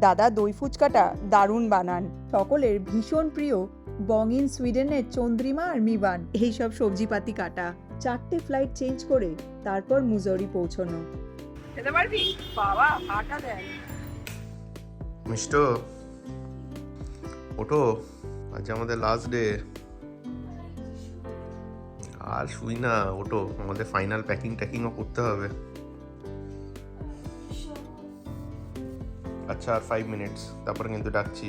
দাদা দই ফুচকাটা দারুণ বানান। সকলের ভীষণ প্রিয় বং ইন সুইডেনের চন্দ্রিমা আর মিবান এইসব সবজিপাতি কাটা। চারটে ফ্লাইট চেঞ্জ করে তারপর মুজৌরি পৌঁছনো। খেতে পারবি? বাবা আটা দেয় মিষ্ট ওঠো। আজ আমাদের লাস্ট ডে আর শুই না ওঠো। আমাদের ফাইনাল প্যাকিং ট্যাকিংও করতে হবে। আচ্ছা আর ফাইভ মিনিটস তারপরে কিন্তু ডাকছি।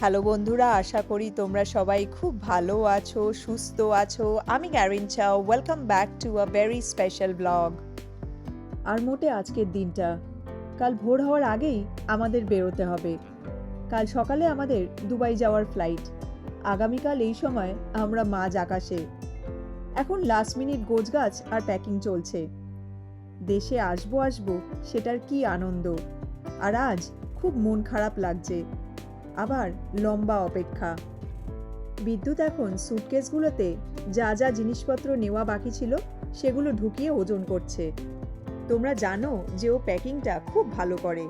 হ্যালো বন্ধুরা আশা করি তোমরা সবাই খুব ভালো আছো সুস্থ আছো। আমি গ্যারিন চাও welcome back to a very special blog আর মোটে আজকের দিনটা। কাল ভোর হওয়ার আগেই আমাদের বেরোতে হবে। কাল সকালে আমাদের দুবাই যাওয়ার ফ্লাইট আগামীকাল এই সময় আমরা মাঝ আকাশে। এখন লাস্ট মিনিট গোছগাছ আর প্যাকিং চলছে। দেশে আসব আসব সেটার কি আনন্দ? আর আজ খুব মন খারাপ লাগছে। আবার লম্বা অপেক্ষা। বিদ্যুৎ এখন সুটকেসগুলোতে যা যা জিনিসপত্র নেওয়া বাকি ছিল সেগুলো ঢুকিয়ে ওজন করছে। তোমরা জানো যে ও প্যাকিংটা খুব ভালো করে।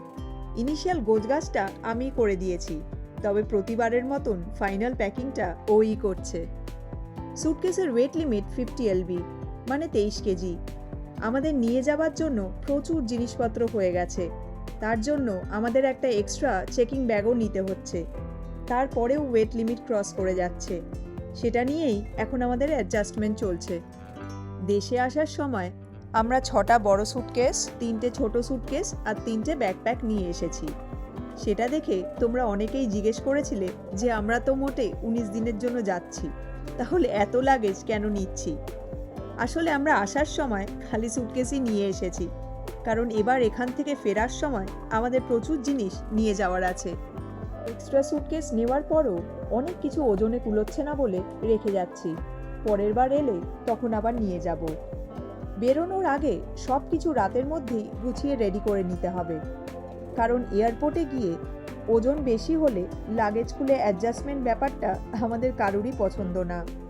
ইনিশিয়াল গোছগাছটা আমি করে দিয়েছি, তবে প্রতিবারের মতন ফাইনাল প্যাকিংটা ওই করছে। সুটকেসের ওয়েট লিমিট ফিফটি এলবি মানে তেইশ কেজি। আমাদের নিয়ে যাওয়ার জন্য প্রচুর জিনিসপত্র হয়ে গেছে। তার জন্য আমাদের একটা এক্সট্রা চেকিং ব্যাগও নিতে হচ্ছে। তারপরেও ওয়েট লিমিট ক্রস করে যাচ্ছে। সেটা নিয়েই এখন আমাদের অ্যাডজাস্টমেন্ট চলছে। দেশে আসার সময় আমরা ছটা বড় সুটকেস তিনটে ছোট সুটকেস আর তিনটে ব্যাকপ্যাক নিয়ে এসেছি। সেটা দেখে তোমরা অনেকেই জিজ্ঞেস করেছিলে যে আমরা তো মোটে উনিশ দিনের জন্য যাচ্ছি। তাহলে এত লাগেজ কেন নিচ্ছি? আসলে আমরা আসার সময় খালি সুটকেসই নিয়ে এসেছি। কারণ এবার এখান থেকে ফেরার সময় আমাদের প্রচুর জিনিস নিয়ে যাওয়ার আছে। এক্সট্রা সুটকেস নেওয়ার পরও অনেক কিছু ওজনে কুলোচ্ছে না বলে রেখে যাচ্ছি। পরের বার এলে তখন আবার নিয়ে যাব। বেরোনোর আগে সব কিছু রাতের মধ্যেই গুছিয়ে রেডি করে নিতে হবে। কারণ এয়ারপোর্টে গিয়ে ওজন বেশি হলে লাগেজ খুলে অ্যাডজাস্টমেন্ট ব্যাপারটা আমাদের কারোরই পছন্দ না।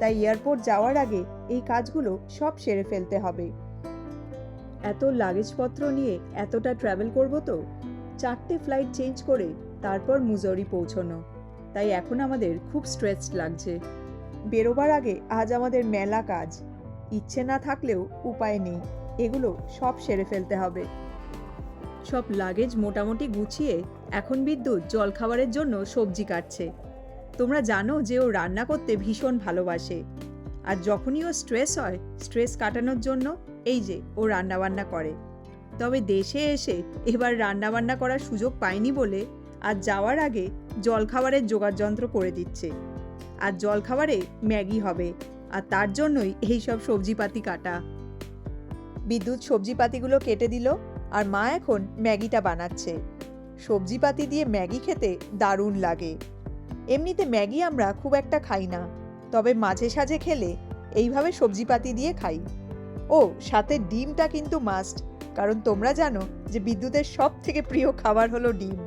তাই এয়ারপোর্ট যাওয়ার আগে এই কাজগুলো সব সেরে ফেলতে হবে। এত লাগেজপত্র নিয়ে এতটা ট্রাভেল করব তো? চারটে ফ্লাইট চেঞ্জ করে তারপর মুজৌরি পৌঁছনো। তাই এখন আমাদের খুব স্ট্রেসড লাগছে। বেরোবার আগে আজ আমাদের মেলা কাজ। ইচ্ছে না থাকলেও উপায় নেই। এগুলো সব সেরে ফেলতে হবে। সব লাগেজ মোটামুটি গুছিয়ে এখন বিদ্যুৎ জলখাবারের জন্য সবজি কাটছে। তোমরা জানো যে ও রান্না করতে ভীষণ ভালোবাসে। আর যখনই ও স্ট্রেস হয় স্ট্রেস কাটানোর জন্য এই যে ও রান্নাবান্না করে। তবে দেশে এসে এবার রান্নাবান্না করার সুযোগ পায়নি বলে আর যাওয়ার আগে জলখাবারের জোগাড় যন্ত্র করে দিচ্ছে। আর জলখাবারে ম্যাগি হবে, আর তার জন্যই এই সব সবজিপাতি কাটা। বিদ্যুৎ সবজিপাতিগুলো কেটে দিল, আর মা এখন ম্যাগিটা বানাচ্ছে। সবজিপাতি দিয়ে ম্যাগি খেতে দারুণ লাগে। এমনিতে ম্যাগি আমরা খুব একটা খাই না তবে মাঝে সাঝে খেলে এইভাবে সবজিপাতি দিয়ে খাই। ও সাথে ডিমটা কিন্তু মাস্ট কারণ তোমরা জানো যে বিদ্যুতের সব থেকে প্রিয় খাবার হলো ডিম।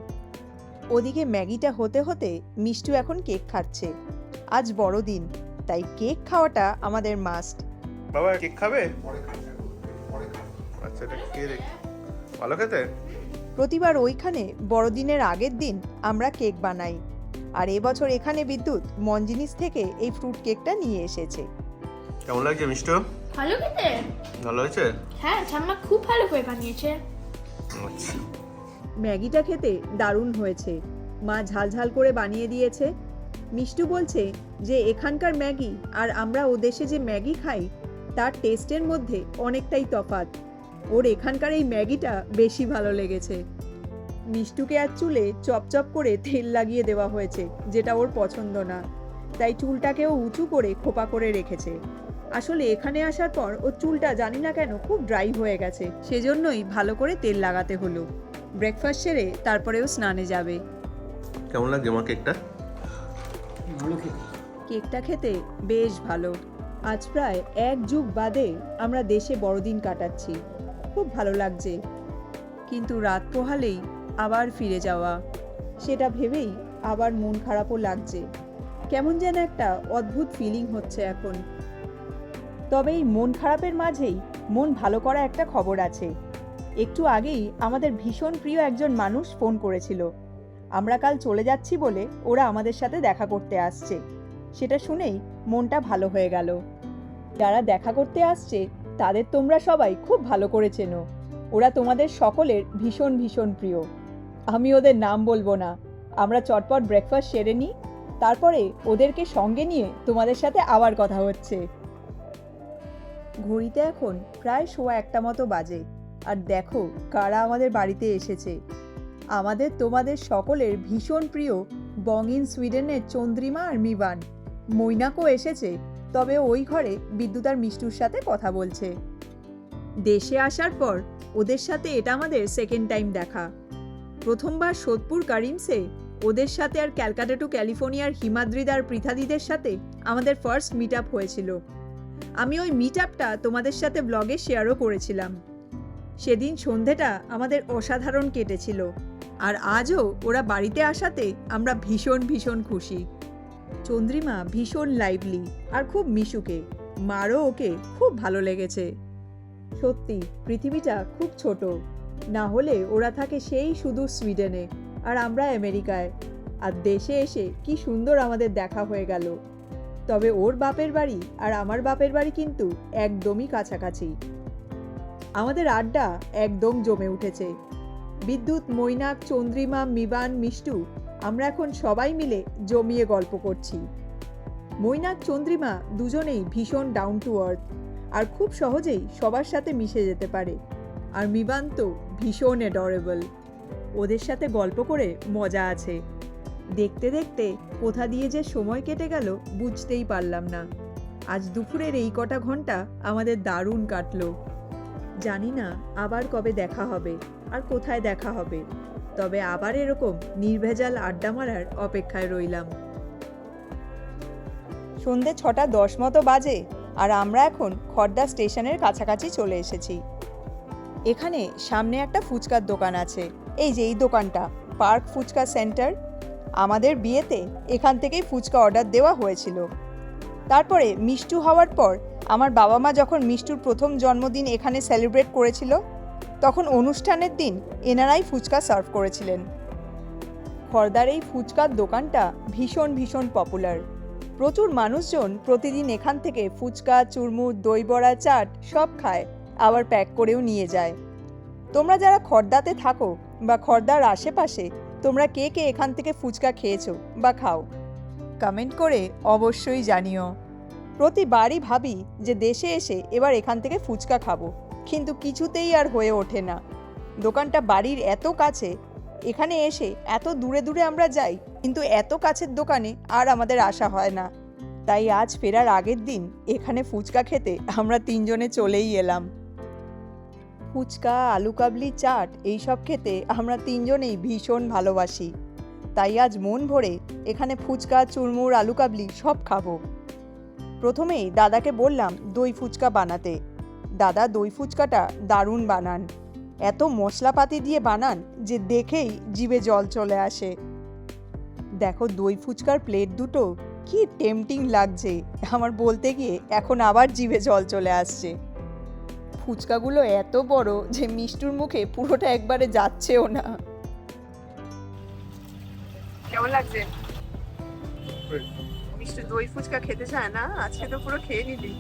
ওদিকে ম্যাগিটা হতে হতে মিষ্টু এখন কেক খাচ্ছে। আজ বড়দিন তাই কেক খাওয়াটা আমাদের মাস্ট বাবা কেক খাবে? আচ্ছা এটা কে রে ভালো খেতে? প্রতিবার ওইখানে বড়দিনের আগের দিন আমরা কেক বানাই। আর এবছর এখানে বিদ্যুৎ মঞ্জিনিস থেকে এই ফ্রুট কেকটা নিয়ে এসেছে। কেমন লাগছে মিষ্ট? ভালো খেতে? ভালো হয়েছে? হ্যাঁ ঠাম্মা খুব ভালো করে বানিয়েছে। আচ্ছা। ম্যাগিটা খেতে দারুণ হয়েছে। মা ঝাল ঝাল করে বানিয়ে দিয়েছে। মিষ্টু বলছে যে এখানকার ম্যাগি আর আমরা ও দেশে যে ম্যাগি খাই তার টেস্টের মধ্যে অনেকটাই তফাৎ। ওর এখানকার এই ম্যাগিটা বেশি ভালো লেগেছে। মিষ্টুকে আর চুলে চপচপ করে তেল লাগিয়ে দেওয়া হয়েছে যেটা ওর পছন্দ না। তাই চুলটাকেও উঁচু করে খোপা করে রেখেছে। আসলে এখানে আসার পর ওর চুলটা জানি না কেন খুব ড্রাই হয়ে গেছে সেজন্যই ভালো করে তেল লাগাতে হলো। ব্রেকফাস্ট সেরে তারপরেও স্নানে যাবে। কেমন লাগছে আমার কেকটা? ভালো কেকটা খেতে বেশ ভালো। আজ প্রায় এক যুগ বাদে আমরা দেশে বড়দিন কাটাচ্ছি। খুব ভালো লাগছে। কিন্তু রাত পোহালেই আবার ফিরে যাওয়া। সেটা ভেবেই আবার মন খারাপও লাগছে। কেমন যেন একটা অদ্ভুত ফিলিং হচ্ছে এখন। তবে এই মন খারাপের মাঝেই মন ভালো করা একটা খবর আছে। একটু আগেই আমাদের ভীষণ প্রিয় একজন মানুষ ফোন করেছিল। আমরা কাল চলে যাচ্ছি বলে ওরা আমাদের সাথে দেখা করতে আসছে। সেটা শুনেই মনটা ভালো হয়ে গেল। যারা দেখা করতে আসছে, তাদের তোমরা সবাই খুব ভালো করে চেনো। ওরা তোমাদের সকলের ভীষণ ভীষণ প্রিয়। আমি ওদের নাম বলব না। আমরা চটপট ব্রেকফাস্ট সেরে নিই, তারপরে ওদেরকে সঙ্গে নিয়ে তোমাদের সাথে আবার কথা হচ্ছে। ঘড়িতে এখন প্রায় সোয়া একটা মতো বাজে, আর দেখো কারা আমাদের বাড়িতে এসেছে। আমাদের তোমাদের সকলের ভীষণ প্রিয় বঙ্গিন সুইডেনের চন্দ্রিমা আর মিবান। মৈনাকও এসেছে, তবে ওই ঘরে বিদ্যুৎ আর মিষ্টুর সাথে কথা বলছে। দেশে আসার পর ওদের সাথে এটা আমাদের সেকেন্ড টাইম দেখা। প্রথমবার সোদপুর কারিমসে? ওদের সাথে আর ক্যালকাটা টু ক্যালিফোর্নিয়ার হিমাদ্রিদ আর পৃথাদিদের সাথে আমাদের ফার্স্ট মিট আপ হয়েছিল। আমি ওই মিট আপটা তোমাদের সাথে ব্লগে শেয়ারও করেছিলাম। সেদিন সন্ধেটা আমাদের অসাধারণ কেটেছিল। আর আজও ওরা বাড়িতে আসাতে আমরা ভীষণ ভীষণ খুশি। চন্দ্রিমা ভীষণ লাইভলি আর খুব মিশুকে। মারও ওকে খুব ভালো লেগেছে। সত্যি, পৃথিবীটা খুব ছোট। না হলে ওরা থাকে সেই শুধু সুইডেনে আর আমরা আমেরিকায়। আর দেশে এসে কি সুন্দর আমাদের দেখা হয়ে গেল। তবে ওর বাপের বাড়ি আর আমার বাপের বাড়ি কিন্তু একদমই কাছাকাছি। আমাদের আড্ডা একদম জমে উঠেছে। বিদ্যুৎ, মৈনাক, চন্দ্রিমা, মিবান, মিষ্টু, আমরা এখন সবাই মিলে জমিয়ে গল্প করছি। মৈনাক, চন্দ্রিমা দুজনেই ভীষণ ডাউন টু আর্থ আর খুব সহজেই সবার সাথে মিশে যেতে পারে। আর মিবান তো ভীষণ এডরেবল ওদের সাথে গল্প করে মজা আছে। দেখতে দেখতে কোথা দিয়ে যে সময় কেটে গেল বুঝতেই পারলাম না। আজ দুপুরের এই কটা ঘণ্টা আমাদের দারুণ কাটলো। জানি না আবার কবে দেখা হবে আর কোথায় দেখা হবে, তবে আবার এরকম নির্ভেজাল আড্ডা মারার অপেক্ষায় রইলাম। সন্ধে ছটা দশ মতো বাজে আর আমরা এখন খড়দা স্টেশনের কাছাকাছি চলে এসেছি। এখানে সামনে একটা ফুচকার দোকান আছে। এই যে এই দোকানটা, পার্ক ফুচকা সেন্টার। আমাদের বিয়েতে এখান থেকেই ফুচকা অর্ডার দেওয়া হয়েছিল। তারপরে মিষ্টু হওয়ার পর আমার বাবা মা যখন মিষ্টুর প্রথম জন্মদিন এখানে সেলিব্রেট করেছিল, তখন অনুষ্ঠানের দিন এনারাই ফুচকা সার্ভ করেছিলেন। খর্দার এই ফুচকার দোকানটা ভীষণ ভীষণ পপুলার। প্রচুর মানুষজন প্রতিদিন এখান থেকে ফুচকা, চুরমুর, দই বড়া, চাট সব খায়। আবার প্যাক করেও নিয়ে যায়। তোমরা যারা খর্দাতে থাকো বা খর্দার আশেপাশে, তোমরা কে কে এখান থেকে ফুচকা খেয়েছো বা খাও? কমেন্ট করে অবশ্যই জানিও। প্রতিবারই ভাবি যে দেশে এসে এবার এখান থেকে ফুচকা খাব, কিন্তু কিছুতেই আর হয়ে ওঠে না। দোকানটা বাড়ির এত কাছে, এখানে এসে এত দূরে দূরে আমরা যাই, কিন্তু এত কাছের দোকানে আর আমাদের আসা হয় না। তাই আজ ফেরার আগের দিন এখানে ফুচকা খেতে আমরা তিনজনে চলেই এলাম। ফুচকা, আলু কাবলি, চাট এইসব খেতে আমরা তিনজনেই ভীষণ ভালোবাসি। তাই আজ মন ভরে এখানে ফুচকা, চুরমুর, আলু কাবলি সব খাব। প্রথমেই দাদাকে বললাম দই ফুচকা বানাতে। দাদা, দই ফুচকাটা দারুণ বানান। এত মশলাপাতি দিয়ে বানান যে দেখেই জিভে জল চলে আসে। দেখো, দই ফুচকার প্লেট দুটো কি টেম্পটিং লাগছে। আমার বলতে গিয়ে এখন আবার জিভে জল চলে আসছে। ফুচকাগুলো এত বড় যে মিষ্টুর মুখে পুরোটা একবারে যাচ্ছেও না। কেমন লাগছে? মিষ্টি দই ফুচকা খেতে চায় না? আজকে তো পুরো খেয়ে নিলি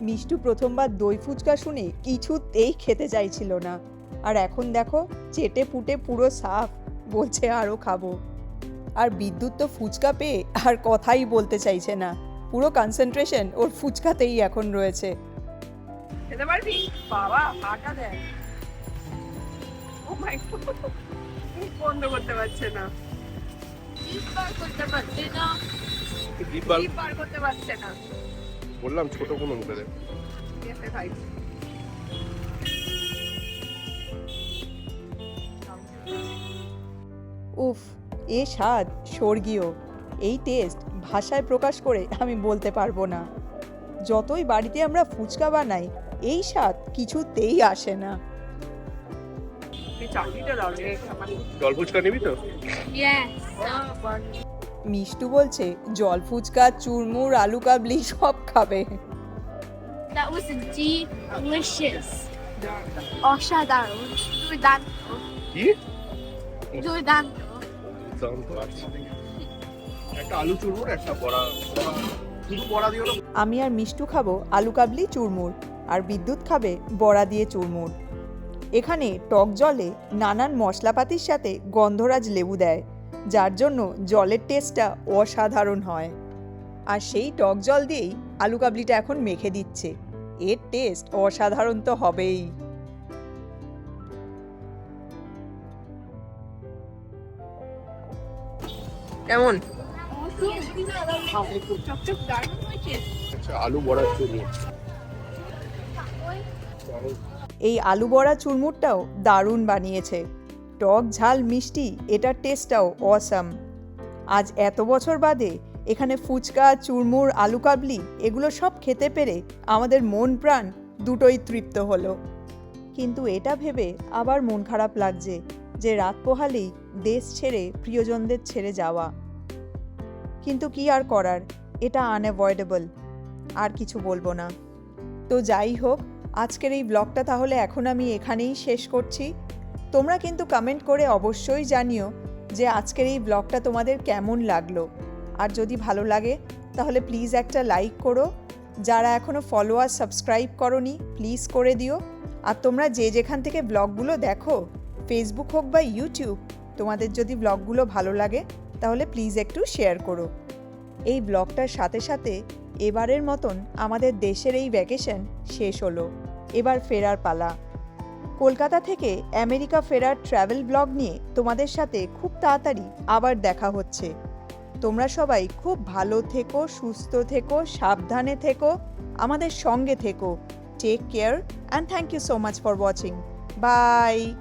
মিষ্টু প্রথমবার দই ফুচকা শুনে কিছুতেই খেতে চাইছিল না। আর এখন দেখো চেটে পুটে পুরো সাফ বলছে আরও খাব। আর বিদ্যুৎ তো ফুচকা পেয়ে আর কথাই বলতে চাইছে না। পুরো কনসেন্ট্রেশন ওর ফুচকাতেই এখন রয়েছে। খেতে পারবি বাবা পাটা ও মাই বন্ধ করতে পারছে না। করতে পারছে না। জিভ করতে পারছে না। বললাম ছোট কোনো উফ এ স্বাদ স্বর্গীয়। এই টেস্ট ভাষায় প্রকাশ করে আমি বলতে পারব না। যতই বাড়িতে আমরা ফুচকা বানাই এই স্বাদ কিছুতেই আসে না. মিষ্টু বলছে জল ফুচকা চুরমুর আলু কাবলি সব খাবে। That was delicious. অসাধারণ। দুর্দান্ত কি? দুর্দান্ত একটা আলু চুরমুর একটা বড়া। আমি আর মিষ্টু খাব আলু কাবলি চুরমুর। আর বিদ্যুৎ খাবে বড়া দিয়ে চুরমুর। এখানে টক জলে নানান মশলাপাতির সাথে গন্ধরাজ লেবু দেয় যার জন্য জলের টেস্টটা অসাধারণ হয়। আর সেই টক জল দিয়েই আলু কাবলিটা এখন মেখে দিচ্ছে। এর টেস্ট অসাধারণ তো হবেই। কেমন? আচ্ছা আলু বড়া এই আলু বড়া চুরমুরটাও দারুণ বানিয়েছে। টক ঝাল মিষ্টি, এটার টেস্টটাও অসাম আজ এত বছর বাদে এখানে ফুচকা, চুরমুর, আলু কাবলি, এগুলো সব খেতে পেরে আমাদের মন প্রাণ দুটোই তৃপ্ত হলো। কিন্তু এটা ভেবে আবার মন খারাপ লাগছে যে রাত পোহালেই দেশ ছেড়ে প্রিয়জনদের ছেড়ে যাওয়া। কিন্তু কি আর করার, এটা আনঅ্যাভয়েডেবল আর কিছু বলব না। তো যাই হোক আজকের এই ব্লগটা তাহলে এখন আমি এখানেই শেষ করছি। তোমরা কিন্তু কমেন্ট করে অবশ্যই জানিও যে আজকের এই ব্লগটা তোমাদের কেমন লাগল। আর যদি ভালো লাগে, তাহলে প্লিজ একটা লাইক করো। যারা এখনও ফলোয়ার সাবস্ক্রাইব করনি প্লিজ করে দিও। আর তোমরা যে যেখান থেকে ব্লগগুলো দেখো ফেসবুক হোক বা ইউটিউব তোমাদের যদি ব্লগগুলো ভালো লাগে, তাহলে প্লিজ একটু শেয়ার করো। এই ব্লগটার সাথে সাথে এবারের মতন আমাদের দেশের এই ভ্যাকেশন শেষ হলো। এবার ফেরার পালা। কলকাতা থেকে আমেরিকা ফেরার ট্র্যাভেল ব্লগ নিয়ে তোমাদের সাথে খুব তাড়াতাড়ি আবার দেখা হচ্ছে। তোমরা সবাই খুব ভালো থেকো, সুস্থ থেকো, সাবধানে থেকো, আমাদের সঙ্গে থেকো। Take care and thank you so much for watching bye